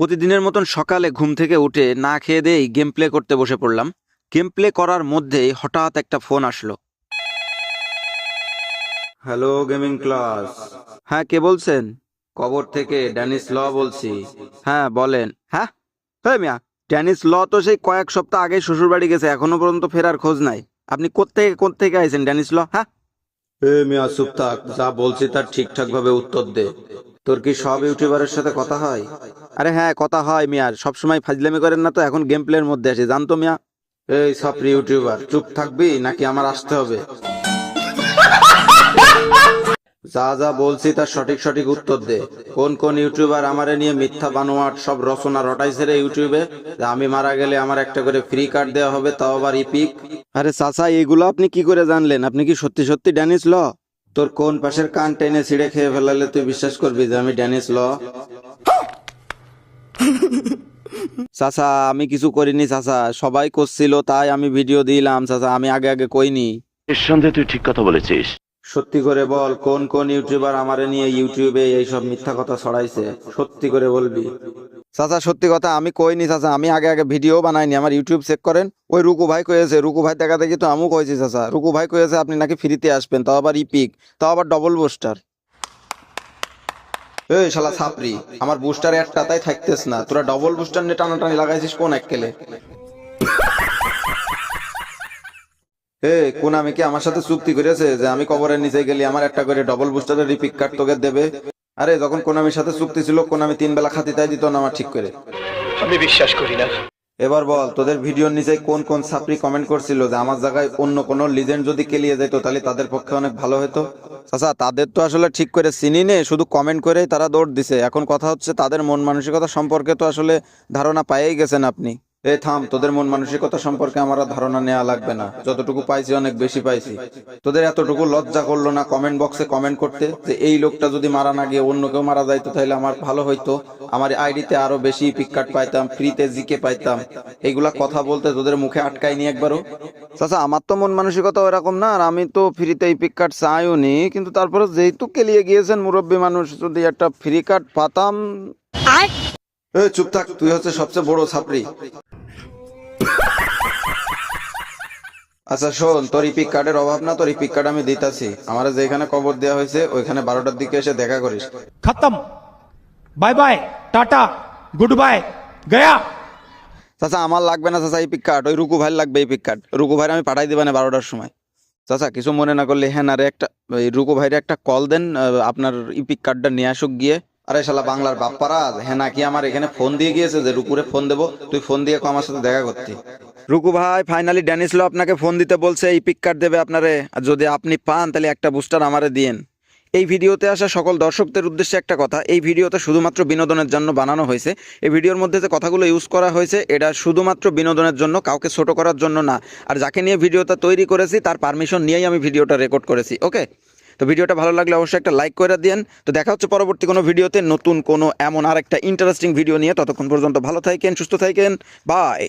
প্রতিদিনের মতন সকালে ঘুম থেকে উঠে না খেয়ে দিয়েই গেম প্লে করতে বসে পড়লাম। গেম প্লে করার মধ্যেই হঠাৎ একটা ফোন আসলো। হ্যালো গেমিং ক্লাস হ্যাঁ কে বলছেন? কবর থেকে ড্যানিস ল বলছি। হ্যাঁ বলেন। হ্যাঁ? হ্যাঁ মিয়া ড্যানিস ল তো সেই কয়েক সপ্তাহ আগে শ্বশুর বাড়ি গেছে এখনও পর্যন্ত ফেরার খোঁজ নাই। আপনি কোত্থেকে কোত্থেকে আইছেন ড্যানিস ল? হ্যাঁ? এ মিয়া চুপ থাক। যা বলছি তার ঠিকঠাক ভাবে উত্তর দে। তোর কি সব ইউটিউবারের সাথে কথা হয়? আরে হ্যাঁ কথা হয় মিয়ার সবসময় ফাজলামি করেন না তো, এখন গেম প্লের মধ্যে আসে জানতো মিয়া? এই সব ইউটিউবার চুপ থাকবি নাকি আমার আসতে হবে? যা যা বলছি তার সঠিক সঠিক উত্তর দে। কোন কোন ইউটিউবার আমারে নিয়ে মিথ্যা বানোয়াট সব রচনা রটাইছে রে ইউটিউবে আমি মারা গেলে আমার একটা করে ফ্রি কার্ড দেওয়া হবে, তাও আবার ইপিক আরে চাচা, এগুলো আপনি কি করে জানলেন? আপনি কি সত্যি সত্যি ড্যানিস ল তোর কোন পাশের কান টেনে ছিঁড়ে খেয়ে ফেলালে তুই বিশ্বাস করবি যে আমি ড্যানিস ল চাচা আমি কিছু করিনি চাচা। সবাই করছিল তাই আমি ভিডিও দিলাম চাচা। আমি আগে আগে কইনি। নিঃসন্দেহে তুই ঠিক কথা বলেছিস। সত্যি করে বল কোন কোন ইউটিউবার আমারে নিয়ে ইউটিউবে এইসব মিথ্যা কথা ছড়াইছে? সত্যি করে বলবি। চাচা সত্যি কথা আমি কইনি চাচা। আমি আগে আগে ভিডিও বানাইনি। আমার ইউটিউব চেক করেন। ওই রুকু ভাই কয়েছে রুকু ভাই দেখা দেখি তো আমিও কয়েছি চাচা। রুকু ভাই কয়েছে আপনি নাকি ফ্রিতে আসবেন। তাও আবার ইপিক তাও আবার ডবল বুস্টার এই শালা ছাপরি আমার বুস্টার একটা, তাই থাকতেস না। তোরা ডবল বুস্টার নিয়ে টানাটানি লাগাইছিস কোন এককেলে? এ কোন আমি কি আমার সাথে চুক্তি করেছে যে আমি কবরের নিচে গেলে, আমার একটা করে ডবল বুস্টারের রিপিক কার্ড তোকে দেবে? আরে, যখন কোনামির সাথে চুক্তি ছিল কোনামি তিন বেলা খাতি তাই দিত না আমার ঠিক করে। আমি বিশ্বাস করি না। এবার বল, তোদের ভিডিওর নিচে কোন কোন ছাত্রী কমেন্ট করছিল যে আমার জায়গায় অন্য কোনো লিজেন্ড যদি কেলিয়ে যেত তাহলে তাদের পক্ষে অনেক ভালো হতো? আচ্ছা তাদের তো আসলে ঠিক করে চিনি নে, শুধু কমেন্ট করেই তারা দৌড় দিছে। এখন কথা হচ্ছে তাদের মন মানসিকতা সম্পর্কে তো আসলে ধারণা পাইয়েই গেছেন আপনি। এ থাম তোদের মন মানসিকতা সম্পর্কে আমার ধারণা নেওয়া লাগবে না। যতটুকু পাইছি অনেক বেশি পাইছি। তোদের এতটুকু লজ্জা করল না কমেন্ট বক্সে কমেন্ট করতে যে এই লোকটা যদি মারা না গিয়ে অন্য কেউ মারা যাইতো তাহলে আমার ভালো হইতো। আমার আইডিতে আরও বেশি পিক কার্ড পাইতাম ফ্রিতে জিকে পাইতাম। এইগুলা কথা বলতে তোদের মুখে আটকায়নি একবারও। চাচা আমার তো মন মানসিকতা ওরকম না আর আমি তো ফ্রিতে এই পিক কার্ড চাইও নি কিন্তু তারপরে যেহেতু কেলিয়ে গিয়েছেন মুরব্বী মানুষ যদি একটা ফ্রি কার্ড পাতাম। এ চুপ থাক তুই হচ্ছে সবচেয়ে বড় ছাপরি আচ্ছা শোন তোর ইপিক কার্ডের অভাব না তোর ইপিক কার্ড আমি দিতাছি। আমার যেখানে কবর দেওয়া হয়েছে ওইখানে বারোটার দিকে এসে দেখা করিস। খতম। Bye bye tata good bye Gaya. চাচা আমার লাগবে না চাচা ইপিক কার্ড ওই রুকু ভাই লাগবে ইপিক কার্ড রুকু ভাই আমি পাঠাই দিবেন বারোটার সময়। চাচা কিছু মনে না করলে হ্যাঁ না রে একটা রুকু ভাইরে একটা কল দেন আপনার ইপিক কার্ডটা নিয়ে আসুক গিয়ে। আরে শালা বাংলার বাপ্পারা হ্যাঁ নাকি আমার এখানে ফোন দিয়ে গিয়েছে যে রুকুরে ফোন দেবো, তুই ফোন দিয়ে আমার সাথে দেখা করতে। রুকু ভাই ফাইনালি ড্যানিস লো আপনাকে ফোন দিতে বলছে, এই পিক কার্ড দেবে আপনারে, আর যদি আপনি পান তাহলে একটা বুস্টার আমারে দিয়েন। এই ভিডিওতে আসা সকল দর্শকদের উদ্দেশ্যে একটা কথা, এই ভিডিওতে শুধুমাত্র বিনোদনের জন্য বানানো হয়েছে, এই ভিডিওর মধ্যে যে কথাগুলো ইউজ করা হয়েছে, এটা শুধুমাত্র বিনোদনের জন্য, কাউকে ছোট করার জন্য না। আর যাকে নিয়ে ভিডিওটা তৈরি করেছি, তার পারমিশন নিয়েই আমি ভিডিওটা রেকর্ড করেছি ওকে তো ভিডিওটা ভালো লাগলে অবশ্যই একটা লাইক করে দিন তো দেখা হচ্ছে পরবর্তী কোনো ভিডিওতে। নতুন কোনো এমন আরেকটা ইন্টারেস্টিং ভিডিও নিয়ে। ততক্ষণ পর্যন্ত ভালো থাকেন, সুস্থ থাকেন। বাই